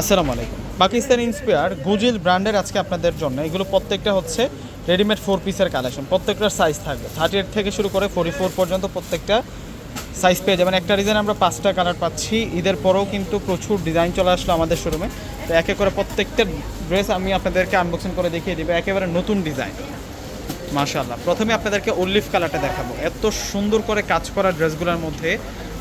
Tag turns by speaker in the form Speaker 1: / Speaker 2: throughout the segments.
Speaker 1: আসসালামু আলাইকুম। পাকিস্তান ইন্সপায়ার গুজিল ব্র্যান্ডের আজকে আপনাদের জন্য এগুলো প্রত্যেকটা হচ্ছে রেডিমেড ফোর পিসের কালেকশন প্রত্যেকটার সাইজ থাকবে। থার্টি এইট থেকে শুরু করে ফোর্টি ফোর পর্যন্ত প্রত্যেকটা সাইজ পেয়ে যাবেন। একটা ডিজাইন আমরা পাঁচটা কালার পাচ্ছি। ঈদের পরেও কিন্তু প্রচুর ডিজাইন চলে আসলো আমাদের শোরুমে তো একে করে প্রত্যেকটা ড্রেস আমি আপনাদেরকে আনবক্সিং করে দেখিয়ে দিব। একেবারে নতুন ডিজাইন মাশাআল্লাহ। প্রথমে আপনাদেরকে অলিভ কালারটা দেখাবো। এত সুন্দর করে কাজ করা ড্রেসগুলোর মধ্যে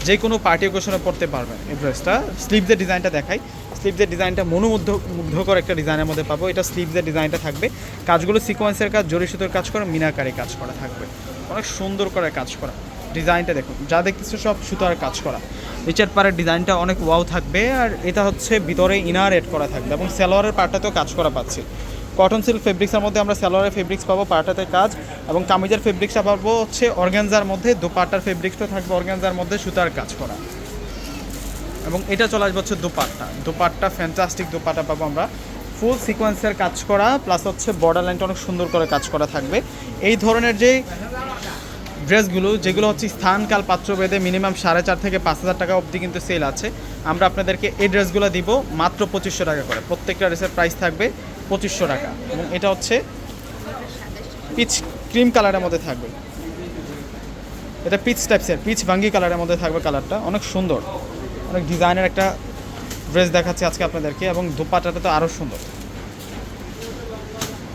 Speaker 1: যে কোনো পার্টি ওকেশনে পড়তে পারবেন এই ড্রেসটা। স্লিভদের ডিজাইনটা দেখাই স্লিভদের ডিজাইনটা মনোমুগ্ধ, মুগ্ধকর একটা ডিজাইনের মধ্যে পাবো। এটা স্লিভদের ডিজাইনটা থাকবে। কাজগুলো সিকোয়েন্সের কাজ জরি সুতোর কাজ করা, মিনাকারি কাজ করা থাকবে। অনেক সুন্দর করে কাজ করা। ডিজাইনটা দেখুন, যা দেখতেছো সব সুতার কাজ করা। নিচের পাড়ের ডিজাইনটা অনেক ওয়াও থাকবে। আর এটা হচ্ছে ভিতরে ইনার এড করা থাকবে এবং সালোয়ারের পার্টটাতেও কাজ করা পাচ্ছি। কটন সিল্ক ফেব্রিক্সের মধ্যে আমরা সালোয়ারের ফেব্রিক্স পাবো, পাটাতে কাজ। এবং কামিজের ফেব্রিক্সটা পাবো হচ্ছে অর্গ্যানজার মধ্যে, দোপাট্টার ফেব্রিক্সটা থাকবে অর্গ্যানজার মধ্যে, সুতার কাজ করা। এবং এটা চলে আসবে হচ্ছে দোপাট্টা। দোপাট্টা ফ্যান্টাস্টিক দোপাট্টা পাবো আমরা। ফুল সিকোয়েন্সের কাজ করা প্লাস হচ্ছে বর্ডার লাইনটা অনেক সুন্দর করে কাজ করা থাকবে। এই ধরনের যে ড্রেসগুলো, যেগুলো হচ্ছে স্থানকাল পাত্র বেঁধে মিনিমাম সাড়ে চার থেকে পাঁচ হাজার টাকা অবধি কিন্তু সেল আছে। আমরা আপনাদেরকে এই ড্রেসগুলো দিব মাত্র পঁচিশশো টাকা করে। প্রত্যেকটা ড্রেসের প্রাইস থাকবে পঁচিশশো টাকা। এবং এটা হচ্ছে পিচ ক্রিম কালারের মধ্যে থাকবে। এটা পিচ টাইপসের পিচ ভাঙ্গি কালারের মধ্যে থাকবে কালারটা। অনেক সুন্দর। অনেক ডিজাইনের একটা ড্রেস দেখাচ্ছি আজকে আপনাদেরকে এবং দুপাটাটা তো আরও সুন্দর।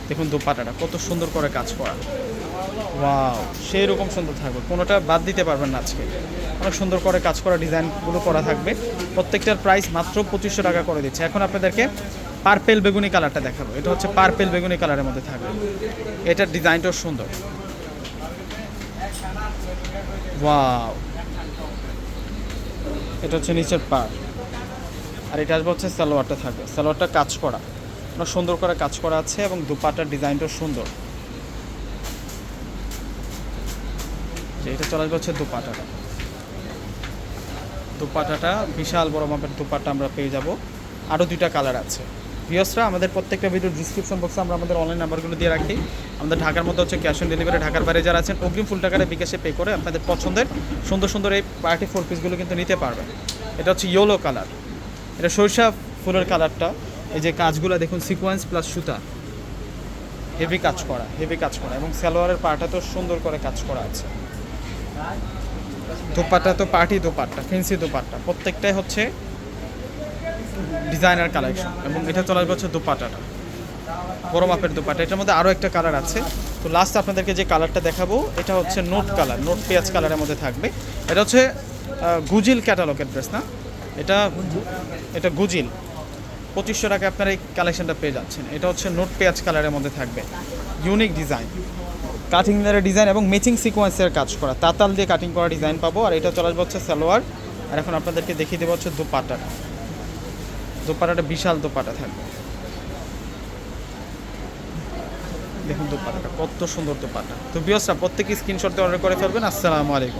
Speaker 1: দেখুন দুপাটাটা, কত সুন্দর করে কাজ করা। ওয়াও সেই রকম সুন্দর থাকবে। কোনোটা বাদ দিতে পারবেন না আজকে। অনেক সুন্দর করে কাজ করা ডিজাইনগুলো করা থাকবে। প্রত্যেকটার প্রাইস মাত্র পঁচিশশো টাকা করে দিচ্ছে। এখন আপনাদেরকে পার্পেল বেগুনি কালারটা দেখাবো। এটা হচ্ছে পার্পেল বেগুনি কালারের মধ্যে থাকবে। এটার ডিজাইনটাও সুন্দর। ওয়াও। এটা হচ্ছে নিচের পার আর এটা আসবে হচ্ছে সালোয়ারটা থাকবে। সালোয়ারটা কাজ করা। অনেক সুন্দর করে কাজ করা আছে এবং দুপাটার ডিজাইনটাও সুন্দর। এটা চলে আসবে হচ্ছে দুপাটাটা। দুপাটাটা, বিশাল বড় মাপের দুপাটা আমরা পেয়ে যাব। আরও দুইটা কালার আছে। ভিওসরা আমাদের প্রত্যেকটা ভিডিও ডিসক্রিপশন বক্সে আমরা আমাদের অনলাইন নাম্বারগুলো দিয়ে রাখি। আমাদের ঢাকার মধ্যে হচ্ছে ক্যাশ অন ডেলিভারি ঢাকার বাইরে যারা আছেন, অগ্রিম ফুল টাকাটা বিকাশে পে করে আপনাদের পছন্দের সুন্দর সুন্দর এই পার্টি ফোর পিসগুলো কিন্তু নিতে পারবেন। এটা হচ্ছে ইয়েলো কালার এটা সরিষা ফুলের কালারটা এই যে কাজগুলো দেখুন সিকোয়েন্স প্লাস সুতা। হেভি কাজ করা হেভি কাজ করা এবং সালোয়ারের পাটা তো সুন্দর করে কাজ করা আছে। দোপাট্টা তো পার্টি দোপাট্টা ফেন্সি দোপাট্টা। প্রত্যেকটাই হচ্ছে ডিজাইনার কালেকশন এবং এটা চলে আসবে হচ্ছে দোপাট্টাটা বড় মাপের দুপাটা। এটার মধ্যে আরও একটা কালার আছে। তো লাস্ট আপনাদেরকে যে কালারটা দেখাবো, এটা হচ্ছে নোট কালার, নোট পেঁয়াজ কালারের মধ্যে থাকবে। এটা হচ্ছে গুজিল ক্যাটালগের ড্রেস না? এটা এটা গুজিল। পঁচিশশো টাকা আপনারা এই কালেকশনটা পেয়ে যাচ্ছেন। এটা হচ্ছে নোট পেঁয়াজ কালারের মধ্যে থাকবে। Unique design. কাটিং ডিজাইন এবং ম্যাচিং সিকোয়েন্সের কাজ করা। তাতাল দিয়ে কাটিং করা ডিজাইন পাবো। আর এটা চলে আসবে হচ্ছে সালোয়ার। আর এখন আপনাদেরকে দেখিয়ে দেবো হচ্ছে দোপাটাটা। দোপাটাটা বিশাল দোপাটা থাকবে। দেখুন দোপাটাটা কত সুন্দর দোপাটা তো বিয়সরা প্রত্যেকে স্ক্রিনশট অর্ডার করে ফেলবেন। আসসালামু আলাইকুম।